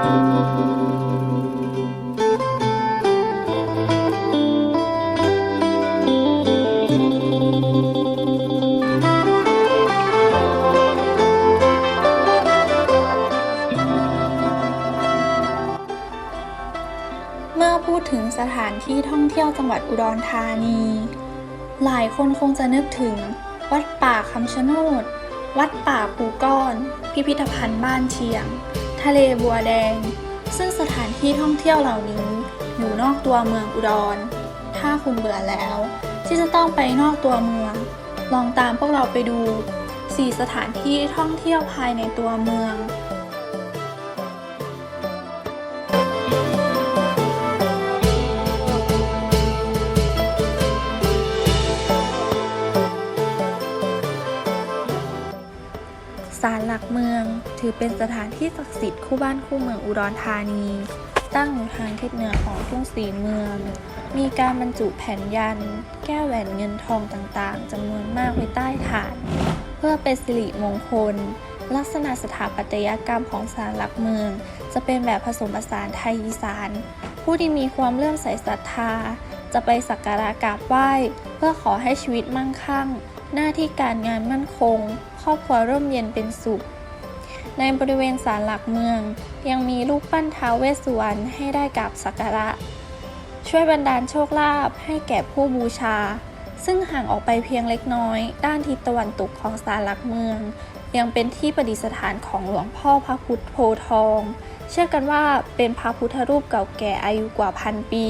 เมื่อพูดถึงสถานที่ท่องเที่ยวจังหวัดอุดรธานี หลายคนคงจะนึกถึง วัดป่าคำชะโนด วัดป่าปูก้อน พิพิธภัณฑ์บ้านเชียง ทะเลบัวแดง ซึ่งสถานที่ท่องเที่ยวเหล่านี้อยู่นอกตัวเมืองอุดร ถ้าคุณเบื่อแล้ว ที่จะต้องไปนอกตัวเมือง ลองตามพวกเราไปดู 4 สถานที่ท่องเที่ยวภายในตัวเมือง ศาลหลักเมือง ถือเป็นสถานที่ศักดิ์สิทธิ์คู่บ้านคู่เมืองอุดรธานี ตั้งอยู่ทางทิศเหนือของทุ่งสีเมือง มีการบรรจุแผ่นยัน แก้วแหวนเงินทองต่างๆจำนวนมากไว้ใต้ฐาน เพื่อเป็นสิริมงคล ลักษณะสถาปัตยกรรมของศาลหลักเมือง จะเป็นแบบผสมผสานไทยอีสาน ผู้ที่มีความเลื่อมใสศรัทธา จะไปสักการะกราบไหว้ เพื่อขอให้ชีวิตมั่งคั่ง หน้าที่การงานมั่นคง ครอบครัวร่มเย็นเป็นสุข ในบริเวณศาลหลักเมือง ยังมีรูปปั้นท้าวเวสสุวรรณให้ได้กราบสักการะ ช่วยบันดาลโชคลาภให้แก่ผู้บูชา ซึ่งห่างออกไปเพียงเล็กน้อย ด้านทิศตะวันตกของศาลหลักเมือง ยังเป็นที่ประดิษฐานของหลวงพ่อพระพุทธโพทอง เชื่อกันว่าเป็นพระพุทธรูปเก่าแก่อายุกว่าพันปี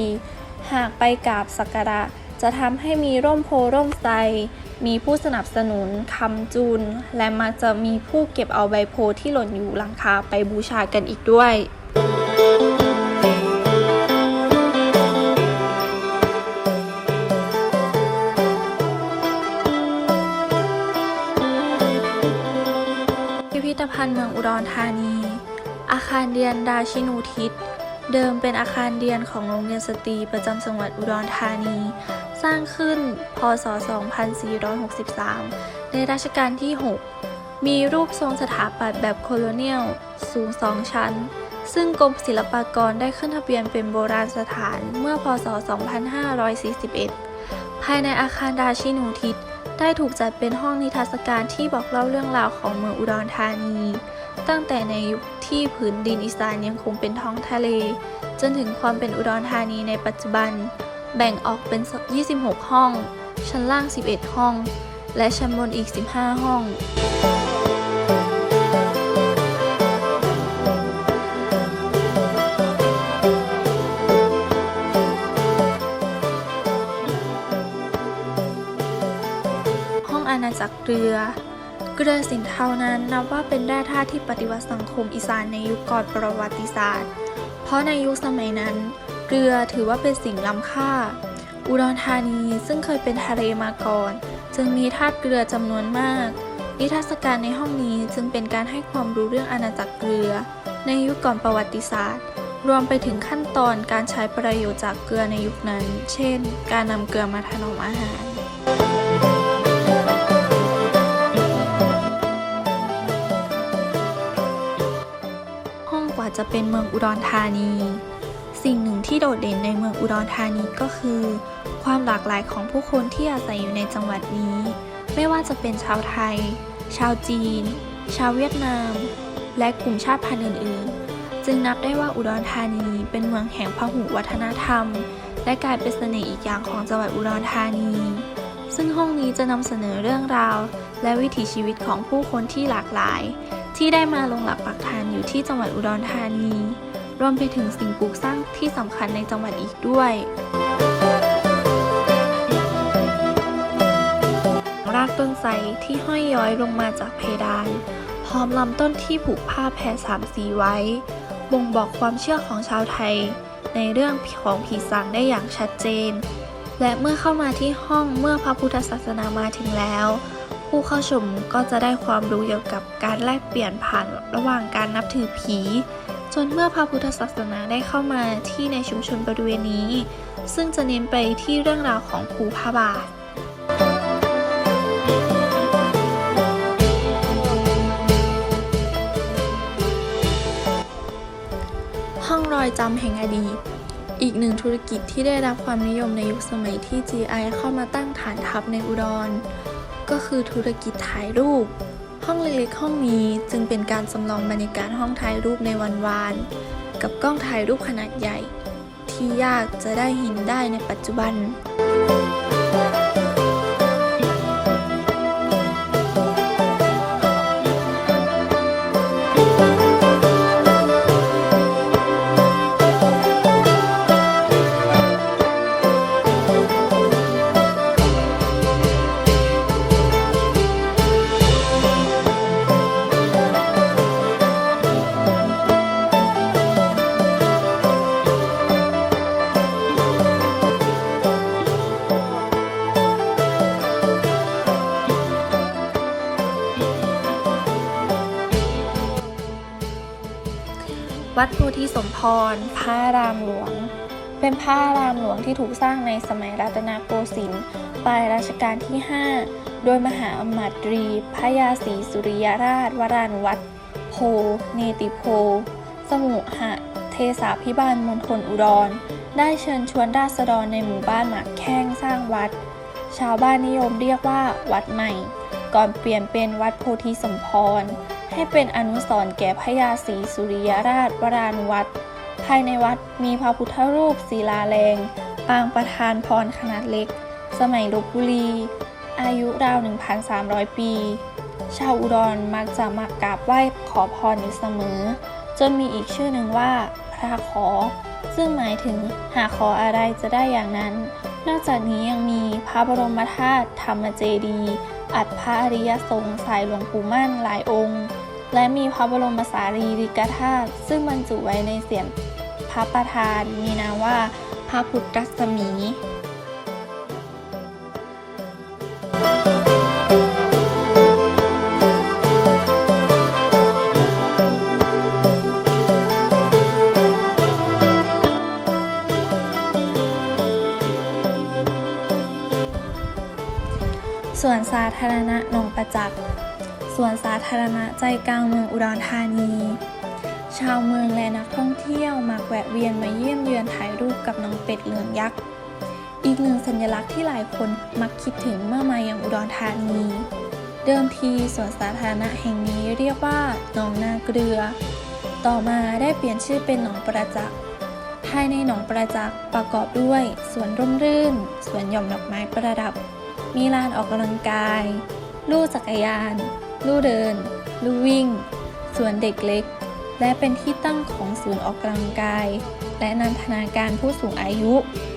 หากไปกราบสักการะ จะทำให้มีร่มโพร่มไทรมีผู้สนับสนุนคำจุน และมักจะมีผู้เก็บเอาใบโพที่หล่นอยู่หลังคาไปบูชากันอีกด้วยพิพิธภัณฑ์เมืองอุดรธานี อาคารเรียนราชินูทิศ เดิมเป็นอาคารเรียนของโรงเรียนสตรีประจำจังหวัดอุดรธานี สร้างขึ้น พศ 2463 ในรัชกาลที่ 6 มีรูปทรงสถาปัตย์แบบโคโลเนียล สูงสองชั้น ซึ่งกรมศิลปากรได้ขึ้นทะเบียนเป็นโบราณสถานเมื่อพศ 2541 ภายในอาคารราชินูทิศได้ถูกจัดเป็นห้องนิทรรศการที่บอกเล่าเรื่องราวของเมืองอุดรธานี ตั้งแต่ในยุคที่ผืนดินอีสานยังคงเป็นท้องทะเล จนถึงความเป็นอุดรธานีในปัจจุบัน แบ่งออกเป็น 26 ห้อง ชั้นล่าง 11 ห้อง และชั้นบนอีก 15ห้องห้องอาณาจักรเกลือ เกลือสินเทานั้นนับว่าเป็นแร่ธาตุที่ปฏิวัติสังคมอีสานในยุคก่อนประวัติศาสตร์ เพราะในยุคสมัยนั้น เกลือถือว่าเป็นสิ่งล้ำค่า อุดรธานีซึ่งเคยเป็นทะเลมาก่อน จึงมีธาตุเกลือจำนวนมาก นิทรรศการในห้องนี้จึงเป็นการให้ความรู้เรื่องอาณาจักรเกลือ ในยุคก่อนประวัติศาสตร์ รวมไปถึงขั้นตอนการใช้ประโยชน์จากเกลือในยุคนั้น เช่น การนำเกลือมาถนอมอาหารห้องกว่าจะเป็นเมืองอุดรธานี สิ่งหนึ่งที่โดดเด่นในเมืองอุดรธานีก็คือ ความหลากหลายของผู้คนที่อาศัยอยู่ในจังหวัดนี้ ไม่ว่าจะเป็นชาวไทย ชาวจีน ชาวเวียดนาม และกลุ่มชาติพันธุ์อื่นๆ จึงนับได้ว่าอุดรธานีเป็นเมืองแห่งพหุวัฒนธรรม และกลายเป็นเสน่ห์อีกอย่างของจังหวัดอุดรธานี ซึ่งห้องนี้จะนำเสนอเรื่องราว และวิถีชีวิตของผู้คนที่หลากหลาย ที่ได้มาลงหลักปักฐานอยู่ที่จังหวัดอุดรธานี รวมไปถึงสิ่งปลูกสร้างที่สำคัญในจังหวัดอีกด้วยรากต้นไทรที่ห้อยย้อยลงมาจากเพดาน พร้อมลำต้นที่ผูกผ้าแผ่สามสีไว้ บ่งบอกความเชื่อของชาวไทย ในเรื่องของผีสางได้อย่างชัดเจน และเมื่อเข้ามาที่ห้องเมื่อพระพุทธศาสนามาถึงแล้ว ผู้เข้าชมก็จะได้ความรู้เกี่ยวกับการแลกเปลี่ยนผ่านระหว่างการนับถือผี จนเมื่อพระพุทธศาสนาได้เข้ามาที่ในชุมชนบริเวณนี้ ซึ่งจะเน้นไปที่เรื่องราวของภูพระบาทห้องรอยจำแห่งอดีต อีกหนึ่งธุรกิจที่ได้รับความนิยมในยุคสมัยที่ GI เข้ามาตั้งฐานทัพในอุดร ก็คือธุรกิจถ่ายรูป ห้องเล็กๆห้องนี้จึงเป็นการจำลองบรรยากาศห้องถ่ายรูปในวันวาน กับกล้องถ่ายรูปขนาดใหญ่ ที่ที่ยากจะได้เห็นได้ในปัจจุบัน ธิสมพรพระรามหลวง เป็นพระรามหลวงที่ถูกสร้างในสมัยรัตนโกสินทร์ปลายรัชกาลที่ 5 โดยมหาอมาตรีพระยาศรีสุริยราชวรานวัดโพเนติโพสมุหะเทสาพิบาลมณฑลอุดร ได้เชิญชวนราษฎรในหมู่บ้านหมากแข้งสร้างวัด ชาวบ้านนิยมเรียกว่าวัดใหม่ ก่อนเปลี่ยนเป็นวัดโพธิสมพร ให้เป็นอนุสรณ์แก่พระยาศรีสุริยราชวรานวัตร ภายในวัดมีพระพุทธรูปศิลาแรง ปางประธานพรขนาดเล็ก สมัยลบบุรี อายุราว 1,300 ปี ชาวอุดรมักจะมากราบไหว้ขอพรอยู่เสมอ จนมีอีกชื่อหนึ่งว่าพระขอ ซึ่งหมายถึงหากขออะไรจะได้อย่างนั้น นอกจากนี้ยังมีพระบรมธาตุธรรมเจดี อัฐพระอริยสงฆ์สายหลวงปู่มั่นหลายองค์และมีพระบรมสารีริกธาตุซึ่งบรรจุไว้ในเสียง พระประธานมีนามว่าพระพุทธรัศมีส่วนสาธารณะหนองประจักษ์ส่วนสาธารณะใจกลางเมืองอุดรธานี ชาวเมืองและนักท่องเที่ยวมักแวะเวียนมาเยี่ยมเยือนถ่ายรูปกับน้องเป็ดเหลืองยักษ์ อีกหนึ่งสัญลักษณ์ที่หลายคนมักคิดถึงเมื่อมาอย่างอุดรธานี เดิมทีสวนสาธารณะแห่งนี้เรียกว่าหนองนาเกลือ ต่อมาได้เปลี่ยนชื่อเป็นหนองประจักษ์ภายในหนองประจักษ์ประกอบด้วยสวนร่มรื่น สวนหย่อมดอกไม้ประดับ มีลานออกกำลังกาย ลู่จักรยาน ลู่เดิน ลู่วิ่ง สวนเด็กเล็ก และเป็นที่ตั้งของศูนย์ออกกำลังกาย และนันทนาการผู้สูงอายุ「